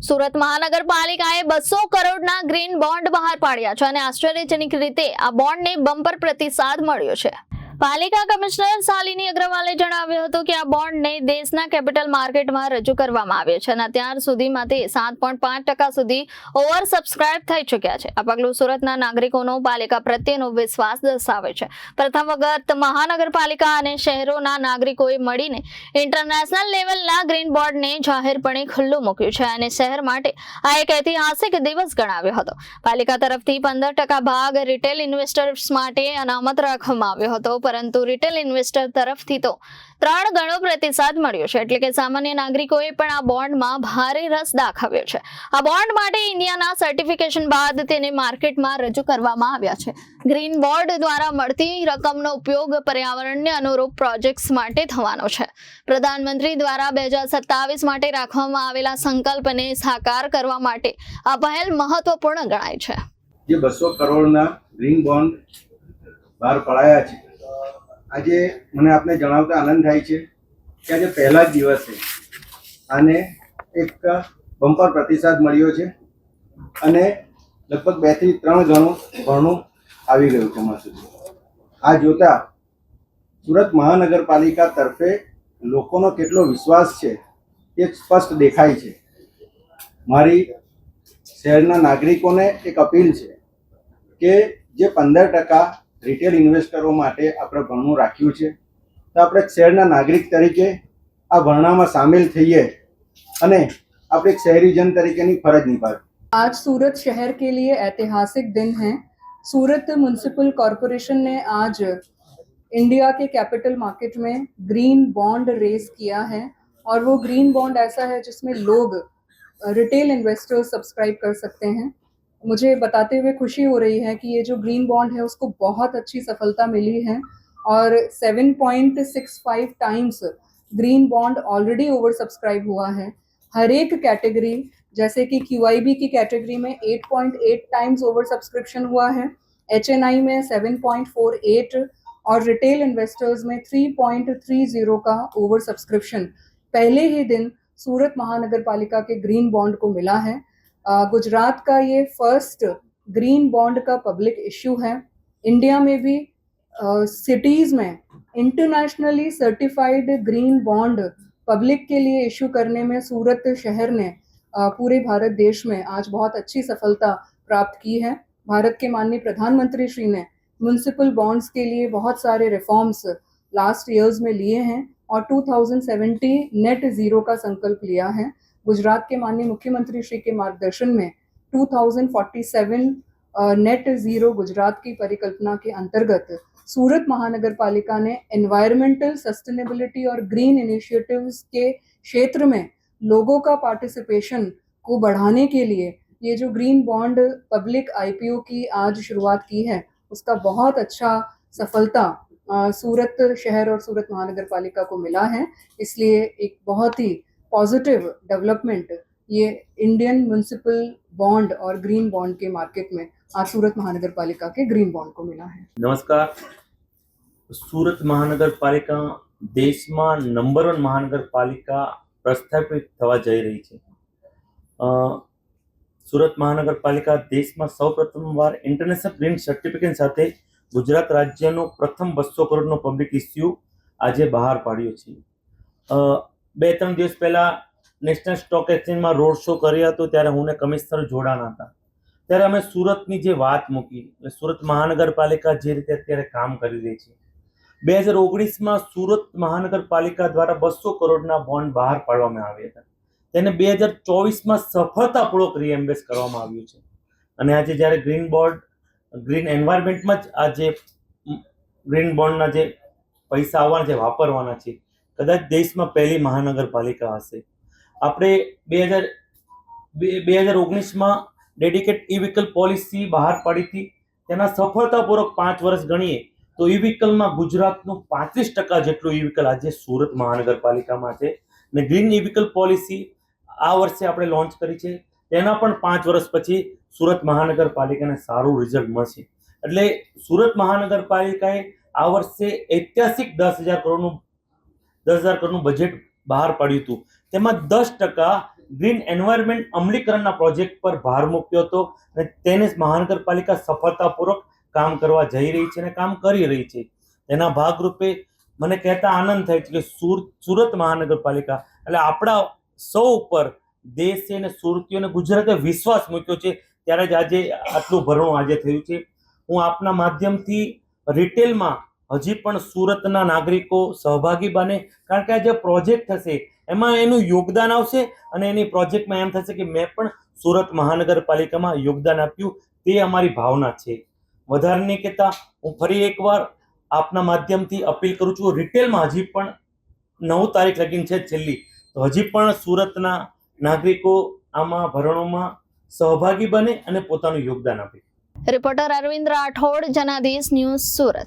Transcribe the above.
સુરત મહાનગરપાલિકાએ બસો કરોડના ગ્રીન બોન્ડ બહાર પાડ્યા છે અને આશ્ચર્યજનક રીતે આ બોન્ડને બમ્પર પ્રતિસાદ મળ્યો છે. પાલિકા કમિશનર શાલિની અગ્રવાલે જણાવ્યું હતું કે આ બોન્ડને દેશના કેપિટલ માર્કેટમાં રજૂ કરવામાં આવ્યો છે અને અત્યાર સુધીમાં તે સાત પોઈન્ટ પાંચ ટકા સુધી ઓવર સબસ્ક્રાઇબ થઈ ચૂક્યા છે. આ પગલું સુરતના નાગરિકોનો પાલિકા પ્રત્યેનો વિશ્વાસ દર્શાવે છે. પ્રથમ વખત મહાનગરપાલિકા અને શહેરોના નાગરિકોએ મળીને ઇન્ટરનેશનલ લેવલના ગ્રીન બોર્ડને જાહેરપણે ખુલ્લું મૂક્યું છે અને શહેર માટે આ એક ઐતિહાસિક દિવસ ગણાવ્યો હતો. પાલિકા તરફથી પંદર ટકા ભાગ રિટેલ ઇન્વેસ્ટર્સ માટે અનામત રાખવામાં આવ્યો હતો. પરંતુ રિટેલ ઇન્વેસ્ટર તરફથી તો ત્રણ ગણો પ્રતિસાદ મળ્યો છે. એટલે કે સામાન્ય નાગરિકોએ પણ આ બોન્ડમાં ભારે રસ દાખવ્યો છે. આ બોન્ડ માટે ઇન્ડિયાના સર્ટિફિકેશન બાદ તેને માર્કેટમાં રજૂ કરવામાં આવ્યા છે. ગ્રીન બોર્ડ દ્વારા મળતી રકમનો ઉપયોગ પર્યાવરણને અનુરૂપ પ્રોજેક્ટ્સ માટે થવાનો છે. પ્રધાનમંત્રી દ્વારા બે હજાર સત્તાવીસ માટે રાખવામાં આવેલા સંકલ્પને સાકાર કરવા માટે આ પહેલ મહત્વપૂર્ણ ગણાય છે. જે બસો કરોડના ગ્રીન બોન્ડ બહાર પડાયા છે આજે મને આપને જણાવતા આનંદ થાય છે કે આજે પહેલા જ દિવસે આને એક બમ્પર પ્રતિસાદ મળ્યો છે અને લગભગ બેથી ત્રણ ગણું ભરણું આવી ગયું છે અમારા સુધી. આ જોતા સુરત મહાનગરપાલિકા તરફે લોકોનો કેટલો વિશ્વાસ છે એ સ્પષ્ટ દેખાય છે. મારી શહેરના નાગરિકોને એક અપીલ છે કે જે પંદર ટકા રિટેલ ઇન્વેસ્ટરો માટે આપણે ભરણું રાખ્યું છે તો આપણે એક શહેરના નાગરિક તરીકે આ ભરણામાં સામેલ થઈએ અને આપણે એક શહેરીજન તરીકેની ફરજ નિભાવીએ आज सूरत शहर के लिए ऐतिहासिक दिन है सूरत म्यूनसिपल कॉरपोरेशन ने आज इंडिया के कैपिटल मार्केट में ग्रीन बॉन्ड रेस किया है और वो ग्रीन बॉन्ड ऐसा है जिसमें लोग रिटेल इन्वेस्टर्स सब्सक्राइब कर सकते हैं मुझे बताते हुए खुशी हो रही है कि ये जो ग्रीन बॉन्ड है, उसको बहुत अच्छी सफलता मिली है और 7.65 times green bond already over subscribe हुआ है। हर एक कैटेगरी जैसे कि क्यूआईबी की कैटेगरी में 8.8 टाइम्स ओवर सब्सक्रिप्शन हुआ है एचएनआई में 7.48 और रिटेल इन्वेस्टर्स में 3.30 का ओवर सब्सक्रिप्शन पहले ही दिन सूरत महानगर पालिका के ग्रीन बॉन्ड को मिला है। गुजरात का ये फ़र्स्ट ग्रीन बॉन्ड का पब्लिक इश्यू है। इंडिया में भी सिटीज़ में internationally certified green bond public के लिए इशू करने में सूरत शहर ने पूरे भारत देश में आज बहुत अच्छी सफलता प्राप्त की है। भारत के माननीय प्रधानमंत्री श्री ने म्यूनसिपल बॉन्ड्स के लिए बहुत सारे रिफॉर्म्स लास्ट ईयर्स में लिए हैं और 2070 नेट ज़ीरो का संकल्प लिया है। गुजरात के माननीय मुख्यमंत्री श्री के मार्गदर्शन में 2047 अ, नेट ज़ीरो गुजरात की परिकल्पना के अंतर्गत सूरत महानगर पालिका ने एनवायरमेंटल सस्टेनेबिलिटी और ग्रीन इनिशिएटिव्स के क्षेत्र में लोगों का पार्टिसिपेशन को बढ़ाने के लिए ये जो ग्रीन बॉन्ड पब्लिक आईपीओ की आज शुरुआत की है उसका बहुत अच्छा सफलता अ, सूरत शहर और सूरत महानगर पालिका को मिला है। इसलिए एक बहुत ही पॉजिटिव डेवलपमेंट ये इंडियन म्यूनसिपल बॉन्ड और ग्रीन बॉन्ड के मार्केट में आज सूरत महानगर पालिका के ग्रीन बॉन्ड को मिला है નમસ્કાર સુરત મહાનગરપાલિકા દેશમાં નંબર વન મહાનગરપાલિકા પ્રસ્થાપિત થવા જઈ રહી છે અ, સુરત મહાનગરપાલિકા દેશમાં સૌપ્રથમવાર ઇન્ટરનેશનલ ગ્રીન સર્ટિફિકેટ સાથે ગુજરાત રાજ્યનો પ્રથમ બસો કરોડનો પબ્લિક ઇસ્યુ આજે બહાર પાડ્યો છે અ, બે ત્રણ દિવસ પહેલાં નેશનલ સ્ટોક એક્સચેન્જમાં રોડ શો કર્યો હતો, ત્યારે હું ને કમિશનર જોડાણા હતા. ત્યારે અમે સુરતની જે વાત મૂકી સુરત મહાનગરપાલિકા જે રીતે અત્યારે કામ કરી રહી છે. બે હજાર ઓગણીસમાં સુરત મહાનગરપાલિકા દ્વારા બસો કરોડના બોન્ડ બહાર પાડવામાં આવ્યા હતા. તેને બે હજાર ચોવીસમાં સફળતાપૂર્વક રીએમ્બેસ કરવામાં આવ્યું છે. અને આજે જ્યારે ગ્રીન બોર્ડ ગ્રીન એન્વાયરમેન્ટમાં જ આ જે ગ્રીન બોન્ડના જે પૈસા આવવાના છે, વાપરવાના છે કદાચ દેશમાં પહેલી મહાનગરપાલિકા હશે. આપણે બે હજાર બે હજાર ઓગણીસમાં ડેડિકેટ ઈ વ્હીકલ પોલિસી બહાર પાડી હતી. તેના સફળતાપૂર્વક પાંચ વર્ષ ગણીએ તો ઈ વ્હીકલમાં ગુજરાતનું પાંત્રીસ ટકા જેટલું ઈ વ્હીકલ આજે સુરત મહાનગરપાલિકામાં છે. ને ગ્રીન ઈ વ્હીકલ પોલિસી આ વર્ષે આપણે લોન્ચ કરી છે. તેના પણ પાંચ વર્ષ પછી સુરત મહાનગરપાલિકાને સારું રિઝલ્ટ મળશે. એટલે સુરત મહાનગરપાલિકાએ આ વર્ષે ઐતિહાસિક દસ હજાર કરોડનું દસ હજાર કરોડનું બજેટ બહાર પાડ્યું હતું. તેમાં દસ ટકા ગ્રીન એન્વાયરમેન્ટ અમલીકરણના પ્રોજેક્ટ પર ભાર મૂક્યો હતો અને તેને મહાનગરપાલિકા સફળતાપૂર્વક કામ કરવા જઈ રહી છે અને કામ કરી રહી છે. તેના ભાગરૂપે મને કહેતા આનંદ થાય છે કે સુર, સુરત મહાનગરપાલિકા એટલે આપણા સૌ ઉપર દેશે અને સુરતીઓને ગુજરાતે વિશ્વાસ મૂક્યો છે ત્યારે જ આજે આટલું ભરણું આજે થયું છે. હું આપના માધ્યમથી રિટેલમાં હજી પણ સુરતના નાગરિકો સહભાગી બને. કારણ કે આ જે પ્રોજેક્ટ થશે, એમાં એનું યોગદાન આવશે અને એની પ્રોજેક્ટમાં એમ થશે કે મેં પણ સુરત મહાનગરપાલિકામાં યોગદાન આપ્યું. તે અમારી ભાવના છે. વધારે નહીં કહેતા હું ફરી એકવાર આપના માધ્યમથી અપીલ કરું છું. રિટેલમાં હજી પણ નવ તારીખ લગીન છે છેલ્લી. તો હજી પણ સુરતના નાગરિકો આમાં ભરણોમાં સહભાગી બને અને પોતાનું યોગદાન આપે. Reporter Arvind Rathod, Janadesh news Surat.